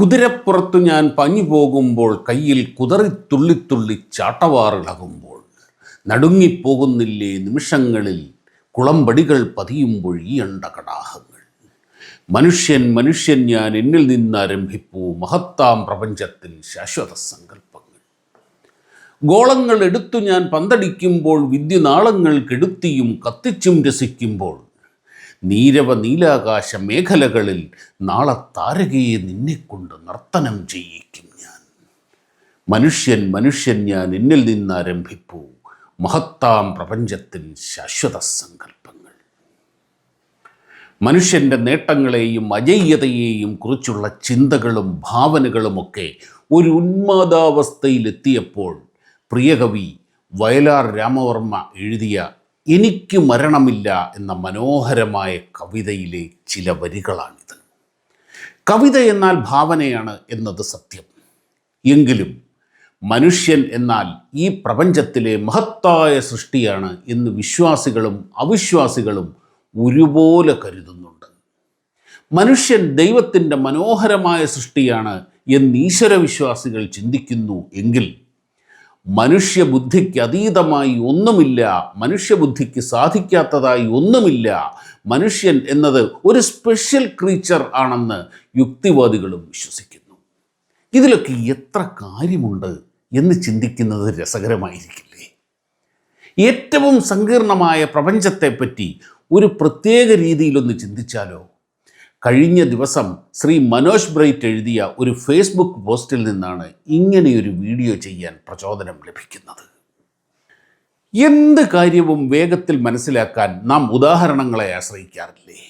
കുതിരപ്പുറത്തു ഞാൻ പഞ്ഞു പോകുമ്പോൾ കയ്യിൽ കുതറി തുള്ളിത്തുള്ളി ചാട്ടവാറിളകുമ്പോൾ നടുങ്ങിപ്പോകുന്നില്ലേ നിമിഷങ്ങളിൽ കുളമ്പടികൾ പതിയുമ്പോൾ ഈ അണ്ടകടാഹങ്ങൾ. മനുഷ്യൻ മനുഷ്യൻ ഞാൻ എന്നിൽ നിന്നാരംഭിപ്പൂ മഹത്താം പ്രപഞ്ചത്തിൽ ശാശ്വത സങ്കല്പങ്ങൾ. ഗോളങ്ങൾ എടുത്തു ഞാൻ പന്തടിക്കുമ്പോൾ വിദ്യുനാളങ്ങൾ കെടുത്തിയും കത്തിച്ചും രസിക്കുമ്പോൾ നീരവ നീലാകാശ മേഖലകളിൽ നാളെ താരകയെ നിന്നെക്കൊണ്ട് നർത്തനം ചെയ്യിക്കും ഞാൻ. മനുഷ്യൻ മനുഷ്യൻ ഞാൻ എന്നിൽ നിന്നാരംഭിപ്പൂ. മഹത്താം പ്രപഞ്ചത്തിൽ ശാശ്വത സങ്കല്പങ്ങൾ. മനുഷ്യന്റെ നേട്ടങ്ങളെയും അജയ്യതയെയും കുറിച്ചുള്ള ചിന്തകളും ഭാവനകളുമൊക്കെ ഒരു ഉന്മാദാവസ്ഥയിലെത്തിയപ്പോൾ പ്രിയകവി വയലാർ രാമവർമ്മ എഴുതിയ എനിക്ക് മരണമില്ല എന്ന മനോഹരമായ കവിതയിലെ ചില വരികളാണിത്. കവിത എന്നാൽ ഭാവനയാണ് എന്നത് സത്യം. എങ്കിലും മനുഷ്യൻ എന്നാൽ ഈ പ്രപഞ്ചത്തിലെ മഹത്തായ സൃഷ്ടിയാണ് എന്ന് വിശ്വാസികളും അവിശ്വാസികളും ഒരുപോലെ കരുതുന്നുണ്ട്. മനുഷ്യൻ ദൈവത്തിന്റെ മനോഹരമായ സൃഷ്ടിയാണ് എന്ന് ഈശ്വരവിശ്വാസികൾ ചിന്തിക്കുന്നു എങ്കിൽ മനുഷ്യബുദ്ധിക്ക് അതീതമായി ഒന്നുമില്ല മനുഷ്യബുദ്ധിക്ക് സാധിക്കാത്തതായി ഒന്നുമില്ല. മനുഷ്യൻ എന്നത് ഒരു സ്പെഷ്യൽ ക്രീച്ചർ ആണെന്ന് യുക്തിവാദികളും വിശ്വസിക്കുന്നു. ഇതിലൊക്കെ എത്ര കാര്യമുണ്ട് എന്ന് ചിന്തിക്കുന്നത് രസകരമായിരിക്കില്ലേ? ഏറ്റവും സങ്കീർണമായ പ്രപഞ്ചത്തെപ്പറ്റി ഒരു പ്രത്യേക രീതിയിലൊന്ന് ചിന്തിച്ചാലോ? കഴിഞ്ഞ ദിവസം ശ്രീ മനോജ് ബ്രൈറ്റ് എഴുതിയ ഒരു ഫേസ്ബുക്ക് പോസ്റ്റിൽ നിന്നാണ് ഇങ്ങനെയൊരു വീഡിയോ ചെയ്യാൻ പ്രചോദനം ലഭിക്കുന്നത്. എന്ത് കാര്യവും വേഗത്തിൽ മനസ്സിലാക്കാൻ നാം ഉദാഹരണങ്ങളെ ആശ്രയിക്കാറില്ലേ?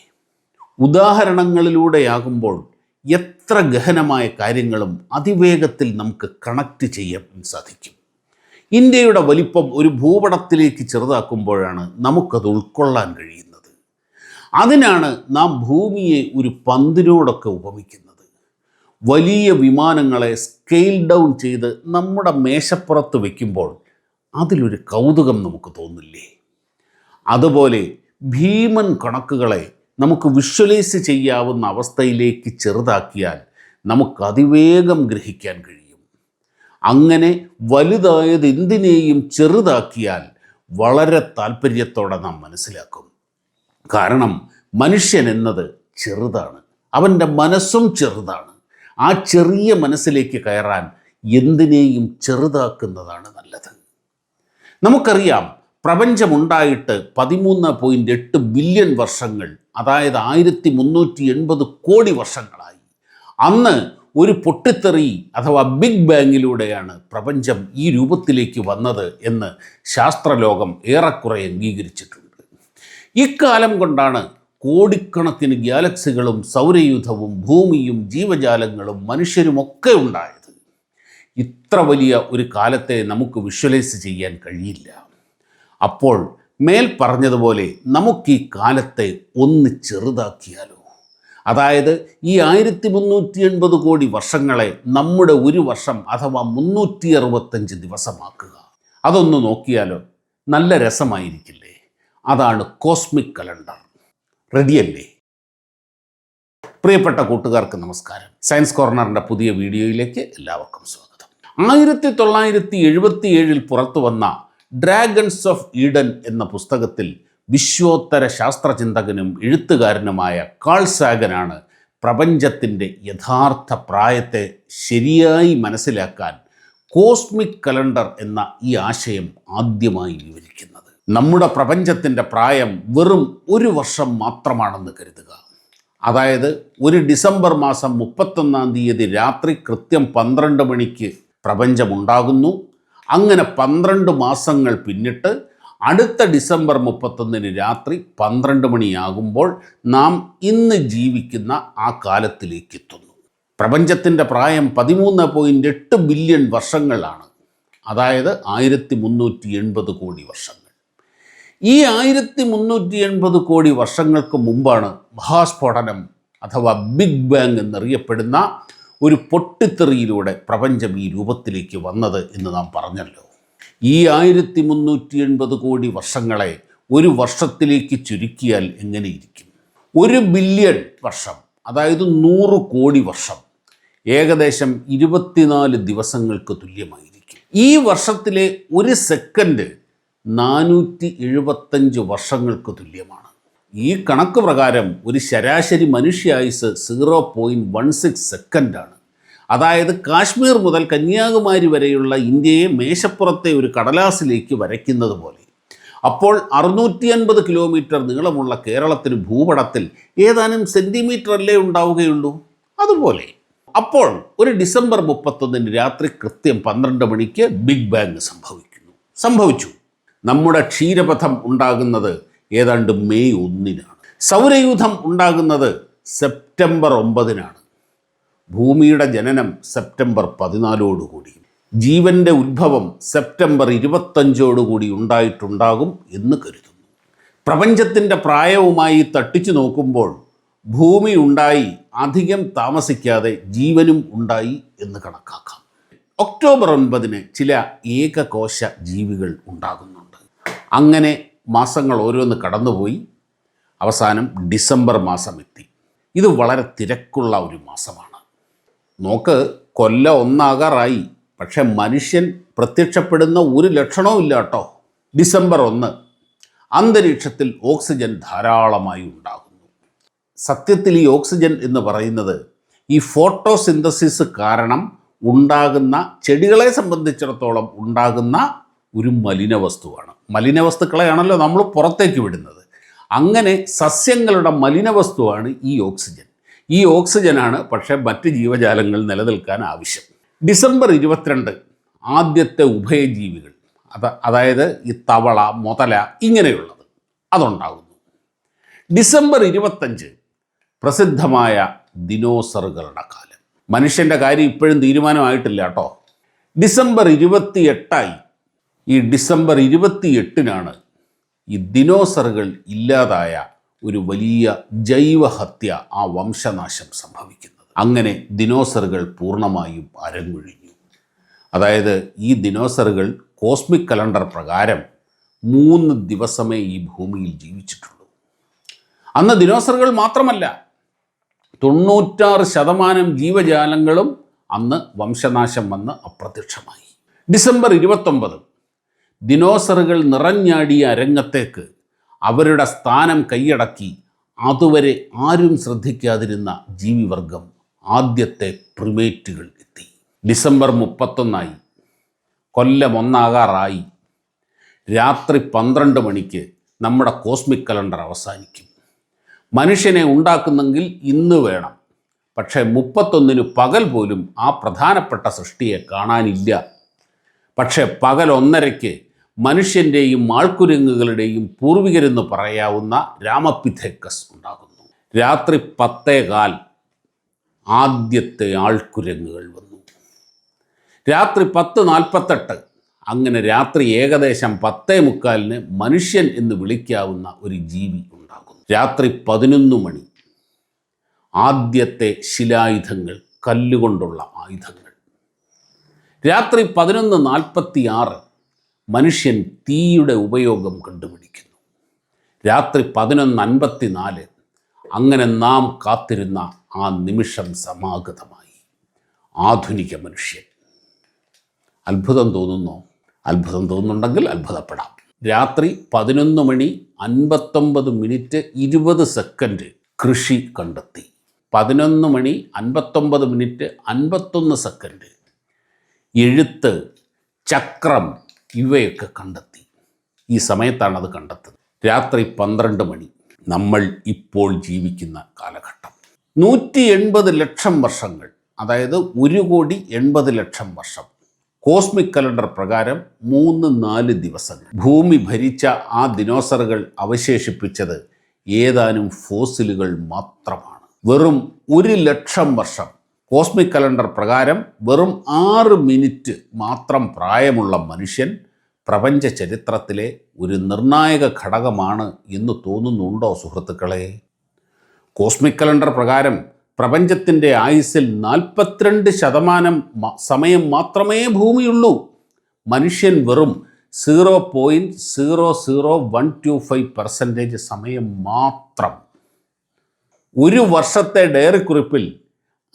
ഉദാഹരണങ്ങളിലൂടെയാകുമ്പോൾ എത്ര ഗഹനമായ കാര്യങ്ങളും അതിവേഗത്തിൽ നമുക്ക് കണക്റ്റ് ചെയ്യാൻ സാധിക്കും. ഇന്ത്യയുടെ വലിപ്പം ഒരു ഭൂപടത്തിലേക്ക് ചെറുതാക്കുമ്പോഴാണ് നമുക്കത് ഉൾക്കൊള്ളാൻ കഴിയുന്നത്. അതിനാണ് നാം ഭൂമിയെ ഒരു പന്തിനോടൊക്കെ ഉപമിക്കുന്നത്. വലിയ വിമാനങ്ങളെ സ്കെയിൽ ഡൗൺ ചെയ്ത് നമ്മുടെ മേശപ്പുറത്ത് വയ്ക്കുമ്പോൾ അതിലൊരു കൗതുകം നമുക്ക് തോന്നില്ലേ? അതുപോലെ ഭീമൻ കണക്കുകളെ നമുക്ക് വിഷ്വലൈസ് ചെയ്യാവുന്ന അവസ്ഥയിലേക്ക് ചെറുതാക്കിയാൽ നമുക്ക് അതിവേഗം ഗ്രഹിക്കാൻ കഴിയും. അങ്ങനെ വലുതായത് എന്തിനേയും ചെറുതാക്കിയാൽ വളരെ താല്പര്യത്തോടെ നാം മനസ്സിലാക്കും. കാരണം മനുഷ്യൻ എന്നത് ചെറുതാണ്. അവന്റെ മനസ്സും ചെറുതാണ്. ആ ചെറിയ മനസ്സിലേക്ക് കയറാൻ എന്തിനേയും ചെറുതാക്കുന്നതാണ് നല്ലത്. നമുക്കറിയാം പ്രപഞ്ചമുണ്ടായിട്ട് പതിമൂന്ന് പോയിന്റ് എട്ട് ബില്യൺ വർഷങ്ങൾ അതായത് ആയിരത്തി മുന്നൂറ്റി എൺപത് കോടി വർഷങ്ങളായി. അന്ന് ഒരു പൊട്ടിത്തെറി അഥവാ ബിഗ് ബാങ്ങിലൂടെയാണ് പ്രപഞ്ചം ഈ രൂപത്തിലേക്ക് വന്നത് എന്ന് ശാസ്ത്രലോകം ഏറെക്കുറെ അംഗീകരിച്ചിട്ടുണ്ട്. ഇക്കാലം കൊണ്ടാണ് കോടിക്കണക്കിന് ഗാലക്സികളും സൗരയുധവും ഭൂമിയും ജീവജാലങ്ങളും മനുഷ്യരുമൊക്കെ ഉണ്ടായത്. ഇത്ര വലിയ ഒരു കാലത്തെ നമുക്ക് വിഷ്വലൈസ് ചെയ്യാൻ കഴിയില്ല. അപ്പോൾ മേൽ പറഞ്ഞതുപോലെ നമുക്ക് ഈ കാലത്തെ ഒന്ന് ചെറുതാക്കിയാലോ? അതായത് ഈ ആയിരത്തി മുന്നൂറ്റി എൺപത് കോടി വർഷങ്ങളെ നമ്മുടെ ഒരു വർഷം അഥവാ മുന്നൂറ്റി അറുപത്തഞ്ച് ദിവസമാക്കുക. അതൊന്ന് നോക്കിയാലോ നല്ല രസമായിരിക്കില്ലേ. അതാണ് കോസ്മിക് കലണ്ടർ റെഡിയല്ലേ പ്രിയപ്പെട്ട കൂട്ടുകാർക്ക് നമസ്കാരം. സയൻസ് കോർണറിന്റെ പുതിയ വീഡിയോയിലേക്ക് എല്ലാവർക്കും സ്വാഗതം. ആയിരത്തി തൊള്ളായിരത്തി എഴുപത്തി ഏഴിൽ പുറത്തു വന്ന ഡ്രാഗൺസ് ഓഫ് ഈഡൻ എന്ന പുസ്തകത്തിൽ വിശ്വോത്തര ശാസ്ത്രചിന്തകനും എഴുത്തുകാരനുമായ കാൾ സാഗനാണ് പ്രപഞ്ചത്തിന്റെ യഥാർത്ഥ പ്രായത്തെ ശരിയായി മനസ്സിലാക്കാൻ കോസ്മിക് കലണ്ടർ എന്ന ഈ ആശയം ആദ്യമായി വിവരിക്കുന്നത്. നമ്മുടെ പ്രപഞ്ചത്തിന്റെ പ്രായം വെറും ഒരു വർഷം മാത്രമാണെന്ന് കരുതുക. അതായത് ഒരു ഡിസംബർ മാസം മുപ്പത്തൊന്നാം തീയതി രാത്രി കൃത്യം പന്ത്രണ്ട് മണിക്ക് പ്രപഞ്ചമുണ്ടാകുന്നു. അങ്ങനെ പന്ത്രണ്ട് മാസങ്ങൾ പിന്നിട്ട് അടുത്ത ഡിസംബർ മുപ്പത്തൊന്നിന് രാത്രി പന്ത്രണ്ട് മണിയാകുമ്പോൾ നാം ഇന്ന് ജീവിക്കുന്ന ആ കാലത്തിലേക്ക് എത്തുന്നു പ്രപഞ്ചത്തിന്റെ പ്രായം പതിമൂന്ന് പോയിന്റ് എട്ട് ബില്യൺ വർഷങ്ങളാണ്. അതായത് ആയിരത്തി മുന്നൂറ്റി എൺപത് കോടി വർഷങ്ങൾ. ഈ ആയിരത്തി മുന്നൂറ്റി എൺപത് കോടി വർഷങ്ങൾക്ക് മുമ്പാണ് മഹാസ്ഫോടനം അഥവാ ബിഗ് ബാങ് എന്നറിയപ്പെടുന്ന ഒരു പൊട്ടിത്തെറിയിലൂടെ പ്രപഞ്ചം ഈ രൂപത്തിലേക്ക് വന്നത് എന്ന് നാം പറഞ്ഞല്ലോ. ഈ ആയിരത്തി മുന്നൂറ്റി എൺപത് കോടി വർഷങ്ങളെ ഒരു വർഷത്തിലേക്ക് ചുരുക്കിയാൽ എങ്ങനെയിരിക്കും? ഒരു ബില്യൺ വർഷം അതായത് നൂറ് കോടി വർഷം ഏകദേശം ഇരുപത്തിനാല് ദിവസങ്ങൾക്ക് തുല്യമായിരിക്കും. ഈ വർഷത്തിലെ ഒരു സെക്കൻഡ് നാനൂറ്റി എഴുപത്തഞ്ച് വർഷങ്ങൾക്ക് തുല്യമാണ്. ഈ കണക്ക് പ്രകാരം ഒരു ശരാശരി മനുഷ്യായുസ് സീറോ പോയിന്റ് വൺ സിക്സ് സെക്കൻഡാണ്. അതായത് കാശ്മീർ മുതൽ കന്യാകുമാരി വരെയുള്ള ഇന്ത്യയെ മേശപ്പുറത്തെ ഒരു കടലാസിലേക്ക് വരയ്ക്കുന്നത് പോലെ. അപ്പോൾ അറുന്നൂറ്റി അൻപത് കിലോമീറ്റർ നീളമുള്ള കേരളത്തിന് ഭൂപടത്തിൽ ഏതാനും സെന്റിമീറ്റർ അല്ലേ ഉണ്ടാവുകയുള്ളൂ? അതുപോലെ. അപ്പോൾ ഒരു ഡിസംബർ മുപ്പത്തൊന്നിന് രാത്രി കൃത്യം പന്ത്രണ്ട് മണിക്ക് ബിഗ് ബാങ് സംഭവിക്കുന്നു. സംഭവിച്ചു. നമ്മുടെ ക്ഷീരപഥം ഉണ്ടാകുന്നത് ഏതാണ്ട് മെയ് ഒന്നിനാണ്. സൗരയൂഥം ഉണ്ടാകുന്നത് സെപ്റ്റംബർ ഒമ്പതിനാണ്. ഭൂമിയുടെ ജനനം സെപ്റ്റംബർ പതിനാലോടുകൂടി ജീവന്റെ ഉത്ഭവം സെപ്റ്റംബർ ഇരുപത്തഞ്ചോടുകൂടി ഉണ്ടായിട്ടുണ്ടാകും എന്ന് കരുതുന്നു. പ്രപഞ്ചത്തിന്റെ പ്രായവുമായി തട്ടിച്ചു നോക്കുമ്പോൾ ഭൂമി ഉണ്ടായി അധികം താമസിക്കാതെ ജീവനും ഉണ്ടായി എന്ന് കണക്കാക്കാം. ഒക്ടോബർ ഒൻപതിന് ചില ഏകകോശ ജീവികൾ ഉണ്ടാകുന്നുണ്ട് അങ്ങനെ മാസങ്ങൾ ഓരോന്ന് കടന്നുപോയി. അവസാനം ഡിസംബർ മാസം എത്തി ഇത് വളരെ തിരക്കുള്ള ഒരു മാസമാണ്. നോക്ക് കൊല്ല ഒന്നാകാറായി. പക്ഷെ മനുഷ്യൻ പ്രത്യക്ഷപ്പെടുന്ന ഒരു ലക്ഷണവും ഇല്ല കേട്ടോ. ഡിസംബർ ഒന്ന് അന്തരീക്ഷത്തിൽ ഓക്സിജൻ ധാരാളമായി ഉണ്ടാകുന്നു. സത്യത്തിൽ ഈ ഓക്സിജൻ എന്ന് പറയുന്നത് ഈ ഫോട്ടോസിന്തസിസ് കാരണം ഉണ്ടാകുന്ന ചെടികളെ സംബന്ധിച്ചിടത്തോളം ഉണ്ടാകുന്ന ഒരു മലിന വസ്തുവാണ് മലിന വസ്തുക്കളെയാണല്ലോ നമ്മൾ പുറത്തേക്ക് വിടുന്നത്. അങ്ങനെ സസ്യങ്ങളുടെ മലിന വസ്തുവാണ് ഈ ഓക്സിജൻ. ഈ ഓക്സിജനാണ് പക്ഷേ മറ്റ് ജീവജാലങ്ങൾ നിലനിൽക്കാൻ ആവശ്യം. ഡിസംബർ ഇരുപത്തിരണ്ട് ആദ്യത്തെ ഉഭയജീവികൾ അത അതായത് ഈ തവള മുതല ഇങ്ങനെയുള്ളത് അതുണ്ടാകുന്നു. ഡിസംബർ ഇരുപത്തഞ്ച് പ്രസിദ്ധമായ ദിനോസറുകളുടെ കാലം. മനുഷ്യന്റെ കാര്യം ഇപ്പോഴും തീരുമാനമായിട്ടില്ല കേട്ടോ. ഡിസംബർ ഇരുപത്തിയെട്ടായി ഈ ഡിസംബർ ഇരുപത്തിയെട്ടിനാണ് ഈ ദിനോസറുകൾ ഇല്ലാതായ ഒരു വലിയ ജൈവഹത്യ ആ വംശനാശം സംഭവിക്കുന്നത്. അങ്ങനെ ദിനോസറുകൾ പൂർണമായും അരങ്ങൊഴിഞ്ഞു. അതായത് ഈ ദിനോസറുകൾ കോസ്മിക് കലണ്ടർ പ്രകാരം മൂന്ന് ദിവസമേ ഈ ഭൂമിയിൽ ജീവിച്ചിട്ടുള്ളൂ. അന്ന് ദിനോസറുകൾ മാത്രമല്ല തൊണ്ണൂറ്റാറ് ശതമാനം ജീവജാലങ്ങളും അന്ന് വംശനാശം വന്ന് അപ്രത്യക്ഷമായി. ഡിസംബർ ഇരുപത്തൊമ്പത് ദിനോസറുകൾ നിറഞ്ഞാടിയ അരങ്ങത്തേക്ക് അവരുടെ സ്ഥാനം കൈയടക്കി അതുവരെ ആരും ശ്രദ്ധിക്കാതിരുന്ന ജീവിവർഗം ആദ്യത്തെ പ്രിമേറ്റുകൾ എത്തി. ഡിസംബർ മുപ്പത്തൊന്നായി കൊല്ലം ഒന്നാകാറായി. രാത്രി പന്ത്രണ്ട് മണിക്ക് നമ്മുടെ കോസ്മിക് കലണ്ടർ അവസാനിക്കും. മനുഷ്യനെ ഉണ്ടാക്കുന്നെങ്കിൽ ഇന്ന് വേണം. പക്ഷേ മുപ്പത്തൊന്നിന് പകൽ പോലും ആ പ്രധാനപ്പെട്ട സൃഷ്ടിയെ കാണാനില്ല. പക്ഷേ പകൽ ഒന്നരയ്ക്ക് മനുഷ്യന്റെയും ആൾക്കുരങ്ങുകളുടെയും പൂർവികരെന്ന് പറയാവുന്ന രാമപിഥേക്കസ് ഉണ്ടാകുന്നു. രാത്രി പത്തേകാൽ ആദ്യത്തെ ആൾക്കുരങ്ങുകൾ വന്നു. രാത്രി പത്ത് നാൽപ്പത്തെട്ട് അങ്ങനെ രാത്രി ഏകദേശം പത്തേ മുക്കാലിന് മനുഷ്യൻ എന്ന് വിളിക്കാവുന്ന ഒരു ജീവി ഉണ്ടാകുന്നു. രാത്രി പതിനൊന്ന് മണി ആദ്യത്തെ ശിലായുധങ്ങൾ കല്ലുകൊണ്ടുള്ള ആയുധങ്ങൾ. രാത്രി പതിനൊന്ന് നാൽപ്പത്തി ആറ് മനുഷ്യൻ തീയുടെ ഉപയോഗം കണ്ടുപിടിക്കുന്നു. രാത്രി പതിനൊന്ന് അൻപത്തി നാല് അങ്ങനെ നാം കാത്തിരുന്ന ആ നിമിഷം സമാഗതമായി. ആധുനിക മനുഷ്യൻ. അത്ഭുതം തോന്നുന്നു. അത്ഭുതം തോന്നുന്നുണ്ടെങ്കിൽ അത്ഭുതപ്പെടാം. രാത്രി പതിനൊന്ന് മണി അൻപത്തൊമ്പത് മിനിറ്റ് ഇരുപത് സെക്കൻഡ് കൃഷി കണ്ടെത്തി. പതിനൊന്ന് മണി അൻപത്തൊമ്പത് മിനിറ്റ് അൻപത്തൊന്ന് സെക്കൻഡ്. എഴുത്ത് ചക്രം ഇവയൊക്കെ കണ്ടെത്തി. ഈ സമയത്താണ് അത് കണ്ടെത്തുന്നത്. രാത്രി പന്ത്രണ്ട് മണി നമ്മൾ ഇപ്പോൾ ജീവിക്കുന്ന കാലഘട്ടം. നൂറ്റി എൺപത് ലക്ഷം വർഷങ്ങൾ അതായത് ഒരു കോടി എൺപത് ലക്ഷം വർഷം. കോസ്മിക് കലണ്ടർ പ്രകാരം മൂന്ന് നാല് ദിവസങ്ങൾ. ഭൂമി ഭരിച്ച ആ ദിനോസറുകൾ അവശേഷിപ്പിച്ചത് ഏതാനും ഫോസിലുകൾ മാത്രമാണ്. വെറും ഒരു ലക്ഷം വർഷം കോസ്മിക് കലണ്ടർ പ്രകാരം വെറും ആറ് മിനിറ്റ് മാത്രം പ്രായമുള്ള മനുഷ്യൻ പ്രപഞ്ച ചരിത്രത്തിലെ ഒരു നിർണായക ഘടകമാണ് എന്ന് തോന്നുന്നുണ്ടോ സുഹൃത്തുക്കളെ? കോസ്മിക് കലണ്ടർ പ്രകാരം പ്രപഞ്ചത്തിന്റെ ആയുസ്സിൽ നാൽപ്പത്തിരണ്ട് ശതമാനം സമയം മാത്രമേ ഭൂമിയുള്ളൂ. മനുഷ്യൻ വെറും zero point zero zero one two five percentage സമയം മാത്രം. ഒരു വർഷത്തെ ഡയറി കുറിപ്പിൽ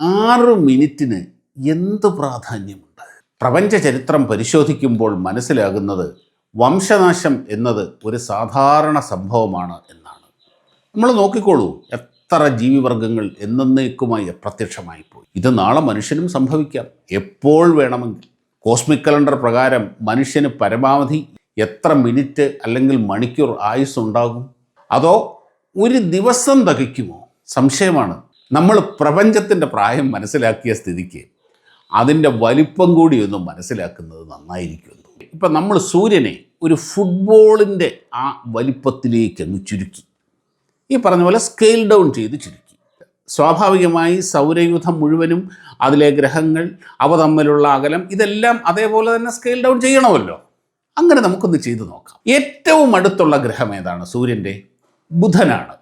ആറ് മിനിറ്റിന് എന്ത് പ്രാധാന്യമുണ്ട്? പ്രപഞ്ച ചരിത്രം പരിശോധിക്കുമ്പോൾ മനസ്സിലാകുന്നത് വംശനാശം എന്നത് ഒരു സാധാരണ സംഭവമാണ് എന്നാണ്. നമ്മൾ നോക്കിക്കോളൂ എത്ര ജീവിവർഗങ്ങൾ എന്നേക്കുമായി അപ്രത്യക്ഷമായി പോയി. ഇത് നാളെ മനുഷ്യനും സംഭവിക്കാം. എപ്പോൾ വേണമെങ്കിൽ. കോസ്മിക് കലണ്ടർ പ്രകാരം മനുഷ്യന് പരമാവധി എത്ര മിനിറ്റ് അല്ലെങ്കിൽ മണിക്കൂർ ആയുസ് ഉണ്ടാകും അതോ ഒരു ദിവസം തകയ്ക്കുമോ സംശയമാണ്. നമ്മൾ പ്രപഞ്ചത്തിന്റെ പ്രായം മനസ്സിലാക്കിയ സ്ഥിതിക്ക് അതിന്റെ വലിപ്പം കൂടി ഒന്ന് മനസ്സിലാക്കുന്നത് നന്നായിരിക്കുമെന്ന് ഇപ്പം നമ്മൾ സൂര്യനെ ഒരു ഫുട്ബോളിന്റെ ആ വലിപ്പത്തിലേക്ക് ചുരുക്കി. ഈ പറഞ്ഞ പോലെ സ്കെയിൽ ഡൗൺ ചെയ്ത് ചുരുക്കി. സ്വാഭാവികമായി സൗരയൂഥം മുഴുവനും അതിലെ ഗ്രഹങ്ങൾ അവ തമ്മിലുള്ള അകലം ഇതെല്ലാം അതേപോലെ തന്നെ സ്കെയിൽ ഡൗൺ ചെയ്യണമല്ലോ. അങ്ങനെ നമുക്കൊന്ന് ചെയ്തു നോക്കാം. ഏറ്റവും അടുത്തുള്ള ഗ്രഹം ഏതാണ്? സൂര്യന്റെ ബുധനാണ്.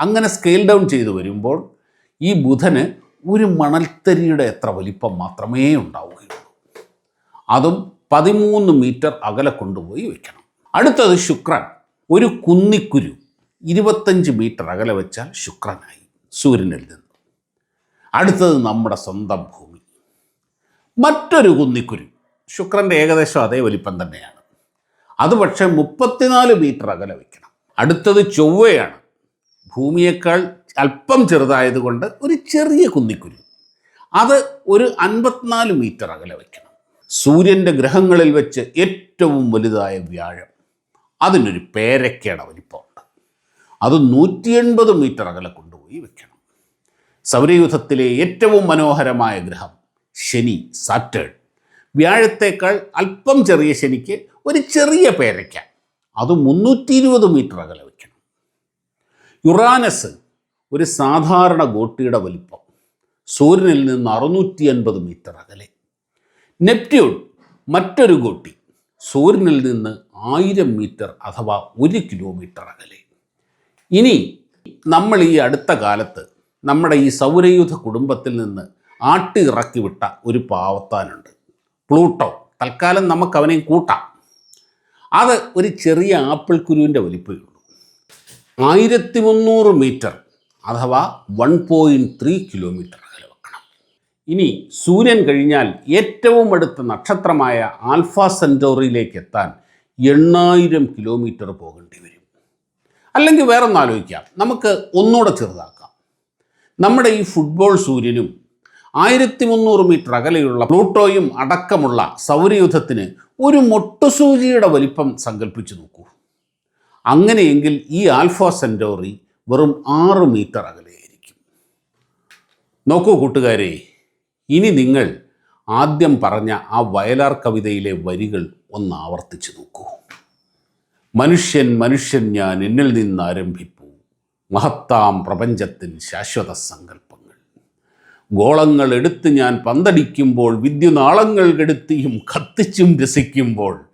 അങ്ങനെ സ്കെയിൽ ഡൗൺ ചെയ്തു വരുമ്പോൾ ഈ ബുധന് ഒരു മണൽത്തരിയുടെ എത്ര വലിപ്പം മാത്രമേ ഉണ്ടാവുകയുള്ളൂ. അതും പതിമൂന്ന് മീറ്റർ അകലെ കൊണ്ടുപോയി വയ്ക്കണം അടുത്തത് ശുക്രൻ. ഒരു കുന്നിക്കുരു ഇരുപത്തഞ്ച് മീറ്റർ അകലെ വെച്ചാൽ ശുക്രനായി സൂര്യനിൽ നിന്ന്. അടുത്തത് നമ്മുടെ സ്വന്തം ഭൂമി. മറ്റൊരു കുന്നിക്കുരു ശുക്രന്റെ ഏകദേശം അതേ വലിപ്പം തന്നെയാണ്. അത് പക്ഷേ മുപ്പത്തിനാല് മീറ്റർ അകലെ വയ്ക്കണം അടുത്തത് ചൊവ്വയാണ്. ഭൂമിയേക്കാൾ അല്പം ചെറുതായതുകൊണ്ട് ഒരു ചെറിയ കുന്നിക്കുരു. അത് ഒരു അൻപത്തിനാല് മീറ്റർ അകലെ വയ്ക്കണം. സൂര്യന്റെ ഗ്രഹങ്ങളിൽ വെച്ച് ഏറ്റവും വലുതായ വ്യാഴം. അതിനൊരു പേരക്കയുടെ വലിപ്പമുണ്ട്. അത് നൂറ്റി എൺപത് മീറ്റർ അകലെ കൊണ്ടുപോയി വെക്കണം. സൗരയൂഥത്തിലെ ഏറ്റവും മനോഹരമായ ഗ്രഹം ശനി സാറ്റേൺ. വ്യാഴത്തേക്കാൾ അല്പം ചെറിയ ശനിക്ക് ഒരു ചെറിയ പേരയ്ക്ക അത് മുന്നൂറ്റി ഇരുപത് മീറ്റർ അകലെ വയ്ക്കണം. യുറാനസ് ഒരു സാധാരണ ഗോട്ടിയുടെ വലിപ്പം. സൂര്യനിൽ നിന്ന് അറുന്നൂറ്റി അൻപത് മീറ്റർ അകലെ. നെപ്റ്റ്യൂൺ മറ്റൊരു ഗോട്ടി. സൂര്യനിൽ നിന്ന് ആയിരം മീറ്റർ അഥവാ ഒരു കിലോമീറ്റർ അകലെ. ഇനി നമ്മൾ ഈ അടുത്ത കാലത്ത് നമ്മുടെ ഈ സൗരയൂഥ കുടുംബത്തിൽ നിന്ന് ആട്ടി ഇറക്കി വിട്ട ഒരു പാവത്താനുണ്ട്. പ്ലൂട്ടോ. തൽക്കാലം നമുക്ക് അവനെയും കൂട്ടാം. അത് ഒരു ചെറിയ ആപ്പിൾ കുരുവിന്റെ വലിപ്പമേ ഉള്ളൂ. ആയിരത്തി മുന്നൂറ് മീറ്റർ അഥവാ വൺ പോയിന്റ് ത്രീ കിലോമീറ്റർ അകലെ വെക്കണം. ഇനി സൂര്യൻ കഴിഞ്ഞാൽ ഏറ്റവും അടുത്ത നക്ഷത്രമായ ആൽഫ സെന്റോറിയിലേക്ക് എത്താൻ എണ്ണായിരം കിലോമീറ്റർ പോകേണ്ടി വരും. അല്ലെങ്കിൽ വേറെ ഒന്ന് ആലോചിക്കാം. നമുക്ക് ഒന്നുകൂടെ ചെറുതാക്കാം. നമ്മുടെ ഈ ഫുട്ബോൾ സൂര്യനും ആയിരത്തി മുന്നൂറ് മീറ്റർ അകലെയുള്ള പ്ലൂട്ടോയും അടക്കമുള്ള സൗരയൂഥത്തിന് ഒരു മൊട്ടുസൂചിയുടെ വലിപ്പം സങ്കല്പിച്ചു നോക്കൂ. അങ്ങനെയെങ്കിൽ ഈ ആൽഫ സെന്റോറി വെറും ആറ് മീറ്റർ അകലെയായിരിക്കും. നോക്കൂ കൂട്ടുകാരെ ഇനി നിങ്ങൾ ആദ്യം പറഞ്ഞ ആ വയലാർ കവിതയിലെ വരികൾ ഒന്ന് ആവർത്തിച്ചു നോക്കൂ. മനുഷ്യൻ മനുഷ്യൻ ഞാൻ എന്നിൽ നിന്ന് ആരംഭിപ്പൂ മഹത്താം പ്രപഞ്ചത്തിൻ ശാശ്വത സങ്കല്പങ്ങൾ. ഗോളങ്ങൾ എടുത്ത് ഞാൻ പന്തടിക്കുമ്പോൾ വിദ്യുനാളങ്ങൾ കെടുത്തിയും കത്തിച്ചും രസിക്കുമ്പോൾ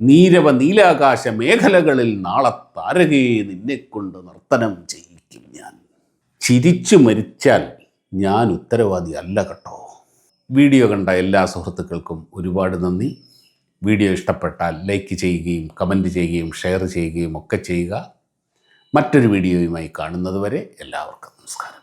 നീരവ നീലാകാശ മേഖലകളിൽ നാളെ താരകയെ നിന്നെക്കൊണ്ട് നർത്തനം ചെയ്യിക്കും ഞാൻ. ചിരിച്ചു മരിച്ചാൽ ഞാൻ ഉത്തരവാദി അല്ല കേട്ടോ. വീഡിയോ കണ്ട എല്ലാ സുഹൃത്തുക്കൾക്കും ഒരുപാട് നന്ദി. വീഡിയോ ഇഷ്ടപ്പെട്ടാൽ ലൈക്ക് ചെയ്യുകയും കമന്റ് ചെയ്യുകയും ഷെയർ ചെയ്യുകയും ഒക്കെ ചെയ്യുക. മറ്റൊരു വീഡിയോയുമായി കാണുന്നതുവരെ എല്ലാവർക്കും നമസ്കാരം.